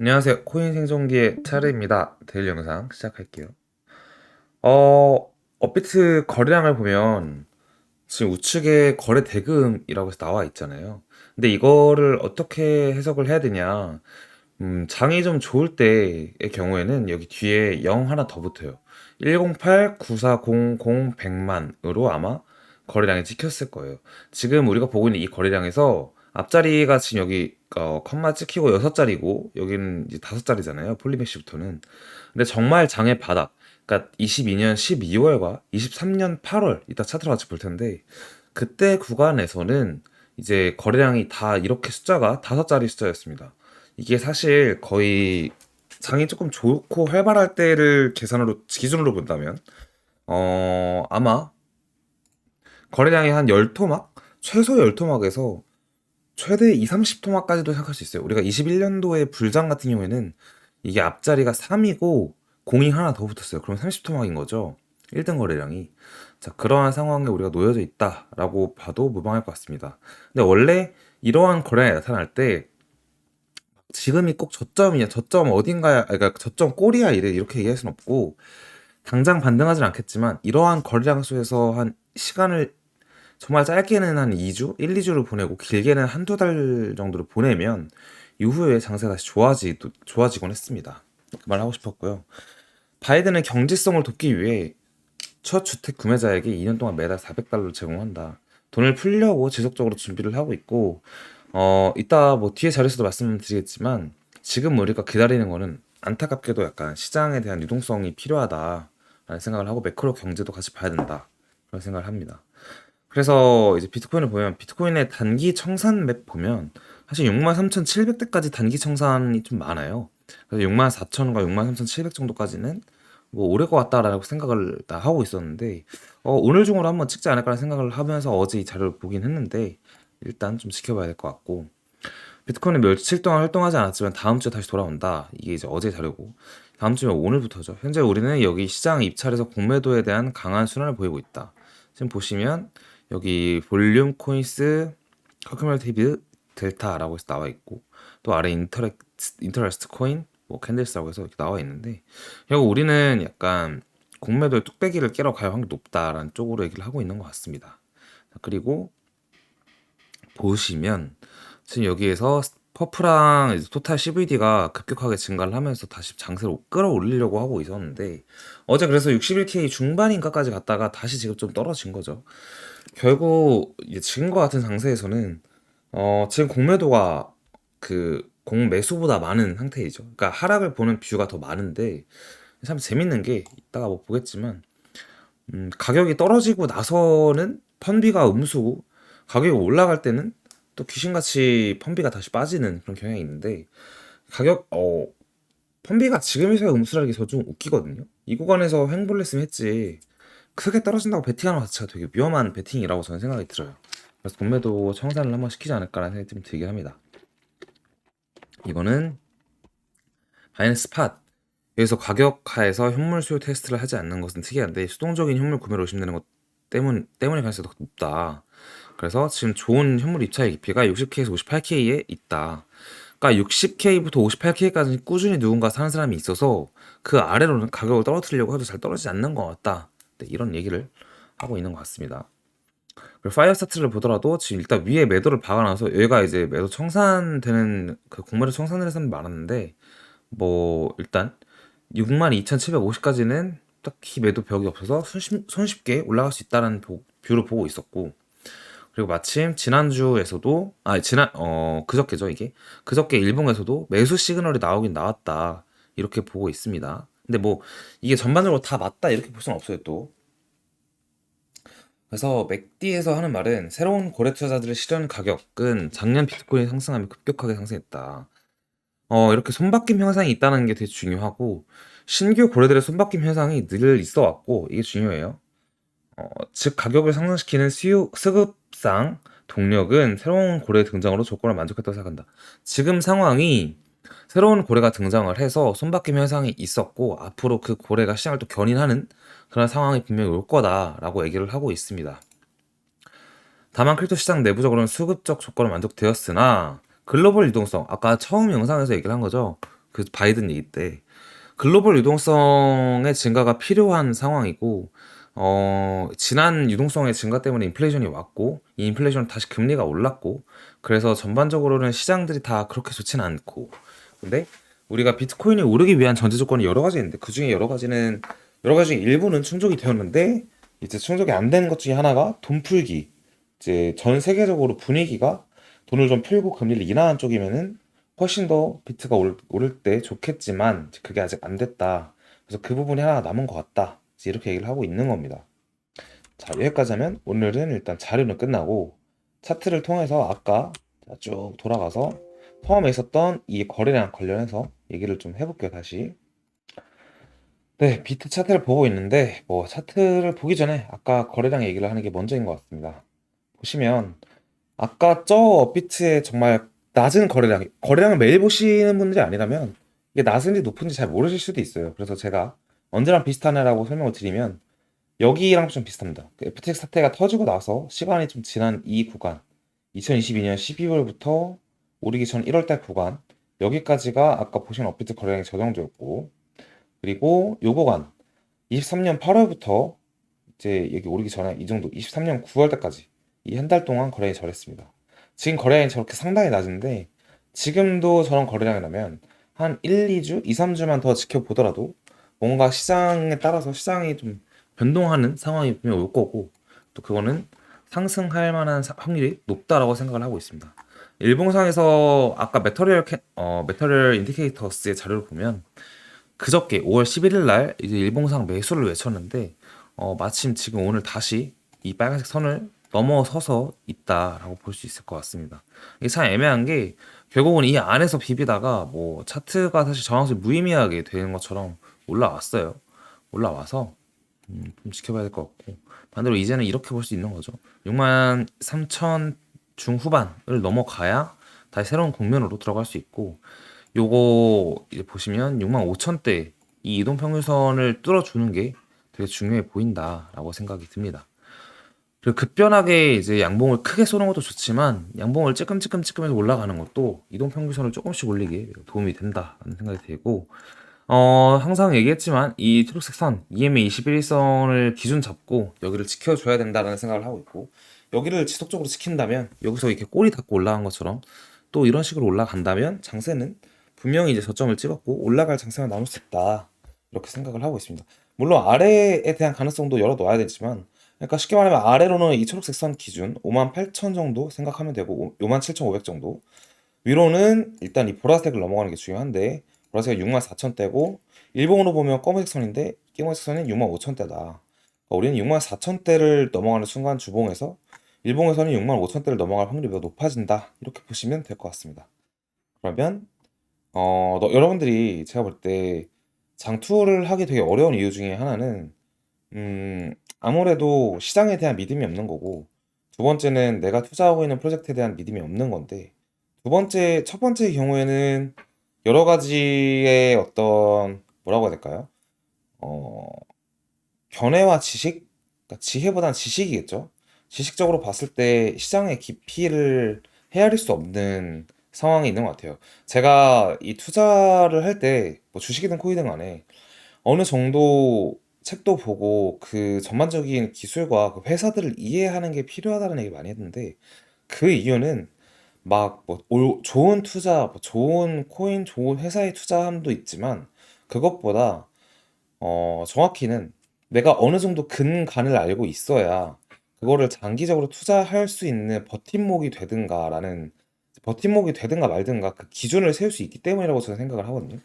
안녕하세요. 코인 생존기의 차르입니다. 데일 영상 시작할게요. 어, 업비트 거래량을 보면 지금 우측에 거래 대금이라고 해서 나와 있잖아요. 근데 이거를 어떻게 해석을 해야 되냐? 음, 장이 좀 좋을 때의 경우에는 여기 뒤에 0 하나 더 붙어요. 108 9400 100만으로 아마 거래량이 찍혔을 거예요. 지금 우리가 보고 있는 이 거래량에서 앞자리가 지금 여기 어, 컴마 찍히고 여섯 자리고 여기는 이제 다섯 자리잖아요. 폴리메시부터는. 근데 정말 장의 바닥. 그러니까 22년 12월과 23년 8월 이따 차트로 같이 볼 텐데 그때 구간에서는 이제 거래량이 다 이렇게 숫자가 다섯 자리 숫자였습니다. 이게 사실 거의 장이 조금 좋고 활발할 때를 계산으로 기준으로 본다면 어 아마 거래량이 한 10토막 최소 10토막에서 최대 2, 30토막까지도 생각할 수 있어요. 우리가 21년도에 불장 같은 경우에는 이게 앞자리가 3이고 공이 하나 더 붙었어요. 그럼 30토막인 거죠. 1등 거래량이. 자, 그러한 상황에 우리가 놓여져 있다라고 봐도 무방할 것 같습니다. 근데 원래 이러한 거래량이 나타날 때 지금이 꼭 저점이냐, 저점 어딘가야, 그러니까 저점 꼴이야 이래 이렇게 얘기할 수는 없고 당장 반등하진 않겠지만 이러한 거래량 속에서 한 시간을 정말 짧게는 한 2주, 1, 2주를 보내고 길게는 한두 달 정도를 보내면 이후에 장세가 다시 좋아지, 좋아지곤 했습니다. 그 말 하고 싶었고요. 바이든은 경제성을 돕기 위해 첫 주택 구매자에게 2년 동안 매달 400달러를 제공한다. 돈을 풀려고 지속적으로 준비를 하고 있고, 어, 이따 뭐 뒤에 자료에서도 말씀드리겠지만, 지금 우리가 기다리는 거는 안타깝게도 약간 시장에 대한 유동성이 필요하다라는 생각을 하고 매크로 경제도 같이 봐야 된다. 그런 생각을 합니다. 그래서 이제 비트코인을 보면 비트코인의 단기 청산 맵 보면 사실 63,700대까지 단기 청산이 좀 많아요. 그래서 64,000과 63,700 정도까지는 뭐 오를 것 같다라고 생각을 다 하고 있었는데 어, 오늘 중으로 한번 찍지 않을까라는 생각을 하면서 어제 이 자료를 보긴 했는데 일단 좀 지켜봐야 될 것 같고 비트코인은 며칠 동안 활동하지 않았지만 다음 주에 다시 돌아온다. 이게 이제 어제 자료고 다음 주면 오늘부터죠. 현재 우리는 여기 시장 입찰에서 공매도에 대한 강한 순환을 보이고 있다. 지금 보시면 여기 볼륨 코인스 커큐뮬티브 델타라고 해서 나와 있고 또 아래 인터렉 인터레스트 코인 뭐 캔들스라고 해서 이렇게 나와 있는데 결국 우리는 약간 공매도의 뚝배기를 깨러 갈 확률이 높다라는 쪽으로 얘기를 하고 있는 것 같습니다. 그리고 보시면 지금 여기에서 퍼프랑 이제 토탈 CVD가 급격하게 증가를 하면서 다시 장세를 끌어올리려고 하고 있었는데 어제 그래서 61K 중반인가까지 갔다가 다시 지금 좀 떨어진 거죠. 결국 이제 지금과 같은 장세에서는 어 지금 공매도가 그 공매수보다 많은 상태이죠. 그러니까 하락을 보는 뷰가 더 많은데 참 재밌는 게 이따가 뭐 보겠지만 음 가격이 떨어지고 나서는 펀비가 음수고 가격이 올라갈 때는 또 귀신같이 펀비가 다시 빠지는 그런 경향이 있는데 가격 어 펀비가 지금에서야 음수라는 게저좀 웃기거든요. 이 구간에서 했으면 했지 크게 떨어진다고 베팅하는 것 자체가 되게 위험한 베팅이라고 저는 생각이 들어요. 그래서 동매도 청산을 한번 시키지 않을까라는 생각이 좀 들긴 합니다. 이거는 바이낸스 팟 여기서 가격하에서 현물 수요 테스트를 하지 않는 것은 특이한데 수동적인 현물 구매로 의심되는 것 때문 때문에 가능성이 더 높다. 그래서 지금 좋은 현물 입찰의 깊이가 60K에서 58K에 있다. 그러니까 60K부터 58K까지 꾸준히 누군가 사는 사람이 있어서 그 아래로는 가격을 떨어뜨리려고 해도 잘 떨어지지 않는 것 같다. 네, 이런 얘기를 하고 있는 것 같습니다. 그리고 파이어 스타트를 보더라도 지금 일단 위에 매도를 박아놔서 여기가 이제 매도 청산되는 그 공매도 청산을 해서 많았는데 뭐 일단 62,750까지는 딱히 매도 벽이 없어서 손쉽, 손쉽게 올라갈 수 있다는 뷰를 보고 있었고 그리고 마침 지난주에서도 아 지난 어 그저께죠 이게 그저께 일본에서도 매수 시그널이 나오긴 나왔다 이렇게 보고 있습니다. 근데 뭐 이게 전반적으로 다 맞다 이렇게 볼 수는 없어요 또. 그래서 맥디에서 하는 말은 새로운 거래 투자자들을 실현 가격은 작년 비트코인 상승하면 급격하게 상승했다. 어, 이렇게 손바뀜 현상이 있다는 게 되게 중요하고 신규 거래들의 손바뀜 현상이 늘 있어 왔고 이게 중요해요. 어, 즉 가격을 상승시키는 수요 수급상 동력은 새로운 고래 등장으로 조건을 만족했다고 생각한다. 지금 상황이 새로운 고래가 등장을 해서 손바뀜 현상이 있었고 앞으로 그 고래가 시장을 또 견인하는 그런 상황이 분명히 올 거다라고 얘기를 하고 있습니다. 다만 크립토 시장 내부적으로는 수급적 조건을 만족되었으나 글로벌 유동성 아까 처음 영상에서 얘기를 한 거죠. 그 바이든 얘기 때. 글로벌 유동성의 증가가 필요한 상황이고 어 지난 유동성의 증가 때문에 인플레이션이 왔고 이 인플레이션 다시 금리가 올랐고 그래서 전반적으로는 시장들이 다 그렇게 좋지는 않고 근데 우리가 비트코인이 오르기 위한 전제 조건이 여러 가지 있는데 그 중에 여러 가지는 여러 가지 일부는 충족이 되었는데 이제 충족이 안 되는 것 중에 하나가 돈 풀기 이제 전 세계적으로 분위기가 돈을 좀 풀고 금리를 인하하는 쪽이면은 훨씬 더 비트가 올, 오를 때 좋겠지만 그게 아직 안 됐다. 그래서 그 부분이 하나 남은 것 같다. 이렇게 얘기를 하고 있는 겁니다. 자, 여기까지 하면 오늘은 일단 자료는 끝나고 차트를 통해서 아까 자, 쭉 돌아가서 처음에 있었던 이 거래량 관련해서 얘기를 좀 해볼게요, 다시. 네, 비트 차트를 보고 있는데 뭐 차트를 보기 전에 아까 거래량 얘기를 하는 게 먼저인 것 같습니다. 보시면 아까 저 업비트의 정말 낮은 거래량, 거래량을 매일 보시는 분들이 아니라면 이게 낮은지 높은지 잘 모르실 수도 있어요. 그래서 제가 언제랑 비슷하냐라고 설명을 드리면 여기랑 좀 비슷합니다. 그 FTX 사태가 터지고 나서 시간이 좀 지난 이 구간, 2022년 12월부터 오르기 전 1월달 구간, 여기까지가 아까 보신 업비트 거래량이 저 정도였고, 그리고 요 구간, 23년 8월부터 이제 여기 오르기 전에 이 정도, 23년 9월달까지 이 한 달 동안 거래량이 저랬습니다. 지금 거래량이 저렇게 상당히 낮은데 지금도 저런 거래량이라면 한 1, 2주, 2, 3주만 더 지켜보더라도 뭔가 시장에 따라서 시장이 좀 변동하는 상황이 분명 올 거고 또 그거는 상승할 만한 사- 확률이 높다라고 생각을 하고 있습니다. 일봉상에서 아까 메터리얼 캐, 어, 메터리얼 인디케이터스의 자료를 보면 그저께 5월 11일 날 이제 일봉상 매수를 외쳤는데 어, 마침 지금 오늘 다시 이 빨간색 선을 넘어서서 있다라고 볼 수 있을 것 같습니다. 이게 참 애매한 게 결국은 이 안에서 비비다가 뭐 차트가 사실 정확히 무의미하게 되는 것처럼 올라왔어요. 올라와서 음, 좀 지켜봐야 될 것 같고 반대로 이제는 이렇게 볼 수 있는 거죠. 6만 3천 중후반을 넘어가야 다시 새로운 국면으로 들어갈 수 있고 요거 이제 보시면 6만 5천대 이 이동 평균선을 뚫어주는 게 되게 중요해 보인다라고 생각이 듭니다. 그리고 급변하게 이제 양봉을 크게 쏘는 것도 좋지만 양봉을 찔끔찔끔찔끔해서 올라가는 것도 이동 평균선을 조금씩 올리기에 도움이 된다는 생각이 들고 어 항상 얘기했지만 이 초록색 선 EMA 21선을 기준 잡고 여기를 지켜줘야 된다는 생각을 하고 있고 여기를 지속적으로 지킨다면 여기서 이렇게 꼬리 닫고 올라간 것처럼 또 이런 식으로 올라간다면 장세는 분명히 이제 저점을 찍었고 올라갈 장세가 나올 수 있다 이렇게 생각을 하고 있습니다. 물론 아래에 대한 가능성도 열어둬야 되지만 그러니까 쉽게 말하면 아래로는 이 초록색 선 기준 5만 8천 정도 생각하면 되고 5만 7천5백 정도. 위로는 일단 이 보라색을 넘어가는 게 중요한데 보라색이 6만 4천 대고 일본으로 보면 검은색 선인데 검은색 선이 6만 5천 대다. 그러니까 우리는 6만 4천 대를 넘어가는 순간 주봉에서 일봉에서는 6만 5천 대를 넘어갈 확률이 매우 높아진다. 이렇게 보시면 될 것 같습니다. 그러면 어 너- 여러분들이 제가 볼 때 장투를 하기 되게 어려운 이유 중에 하나는 음, 아무래도 시장에 대한 믿음이 없는 거고, 두 번째는 내가 투자하고 있는 프로젝트에 대한 믿음이 없는 건데, 두 번째, 첫 번째 경우에는 여러 가지의 어떤, 뭐라고 해야 될까요? 어, 견해와 지식? 그러니까 지혜보다는 지식이겠죠? 지식적으로 봤을 때 시장의 깊이를 헤아릴 수 없는 상황이 있는 것 같아요. 제가 이 투자를 할 때, 뭐 주식이든 코이든 간에 어느 정도 책도 보고 그 전반적인 기술과 그 회사들을 이해하는 게 필요하다는 얘기 많이 했는데 그 이유는 막 뭐 좋은 투자, 뭐 좋은 코인, 좋은 회사에 투자함도 있지만 그것보다 어 정확히는 내가 어느 정도 근간을 알고 있어야 그거를 장기적으로 투자할 수 있는 버팀목이 되든가라는 버팀목이 되든가 말든가 그 기준을 세울 수 있기 때문이라고 저는 생각을 하거든요.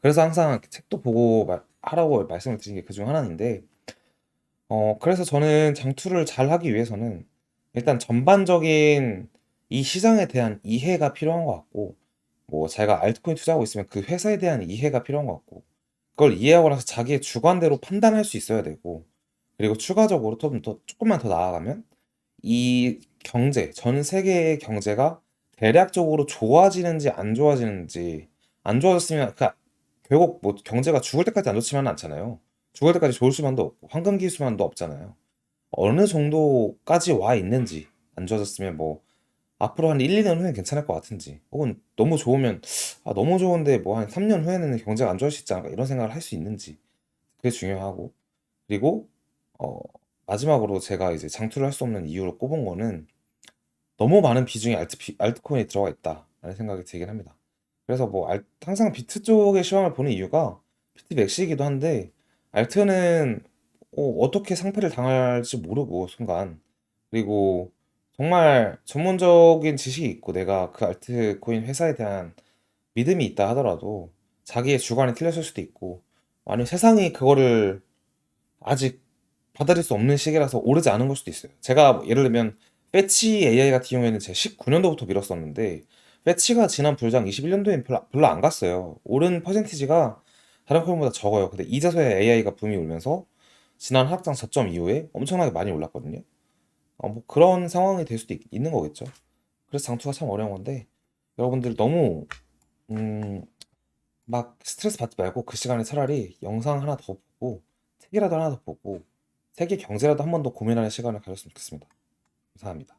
그래서 항상 책도 보고 말- 하라고 말씀을 드린 게 그 중 하나인데, 어, 그래서 저는 장투를 잘 하기 위해서는 일단 전반적인 이 시장에 대한 이해가 필요한 것 같고, 뭐 제가 알트코인 투자하고 있으면 그 회사에 대한 이해가 필요한 것 같고, 그걸 이해하고 나서 자기의 주관대로 판단할 수 있어야 되고, 그리고 추가적으로 좀 더, 조금만 더 나아가면 이 경제, 전 세계의 경제가 대략적으로 좋아지는지 안 좋아지는지, 안 좋아졌으면, 그 결국 뭐 경제가 죽을 때까지 안 좋지만은 않잖아요. 죽을 때까지 좋을 수만도 없고 황금 기수만도 없잖아요. 어느 정도까지 와 있는지 안 좋아졌으면 뭐 앞으로 한 1-2년 후엔 괜찮을 것 같은지 혹은 너무 좋으면 '아 너무 좋은데 뭐 한 3년 후에는 경제가 안 좋아질 수 있지 않을까?' 이런 생각을 할 수 있는지 그게 중요하고 그리고 어 마지막으로 제가 이제 장투를 할 수 없는 이유로 꼽은 거는 '너무 많은 비중의 알트 피 알트코인이 들어가 있다.'라는 생각이 들긴 합니다. 그래서 뭐 알 항상 비트 쪽의 시황을 보는 이유가 비트 맥시이기도 한데 알트는 어 어떻게 상패를 당할지 모르고 순간 그리고 정말 전문적인 지식이 있고 내가 그 알트코인 회사에 대한 믿음이 있다 하더라도 자기의 주관이 틀렸을 수도 있고 아니면 세상이 그거를 아직 받아들일 수 없는 시기라서 오르지 않은 걸 수도 있어요. 제가 뭐 예를 들면 패치 AI 같은 경우에는 제가 19년도부터 밀었었는데 패치가 지난 불장 21년도엔 별로, 별로 안 갔어요. 오른 퍼센티지가 다른 코인보다 적어요. 근데 이제서야 AI가 붐이 오면서 지난 하락장 저점 이후에 엄청나게 많이 올랐거든요. 어, 뭐 그런 상황이 될 수도 있, 있는 거겠죠. 그래서 장투가 참 어려운 건데 여러분들 너무 음, 막 스트레스 받지 말고 그 시간에 차라리 영상 하나 더 보고 책이라도 하나 더 보고 세계 경제라도 한 번 더 고민하는 시간을 가졌으면 좋겠습니다. 감사합니다.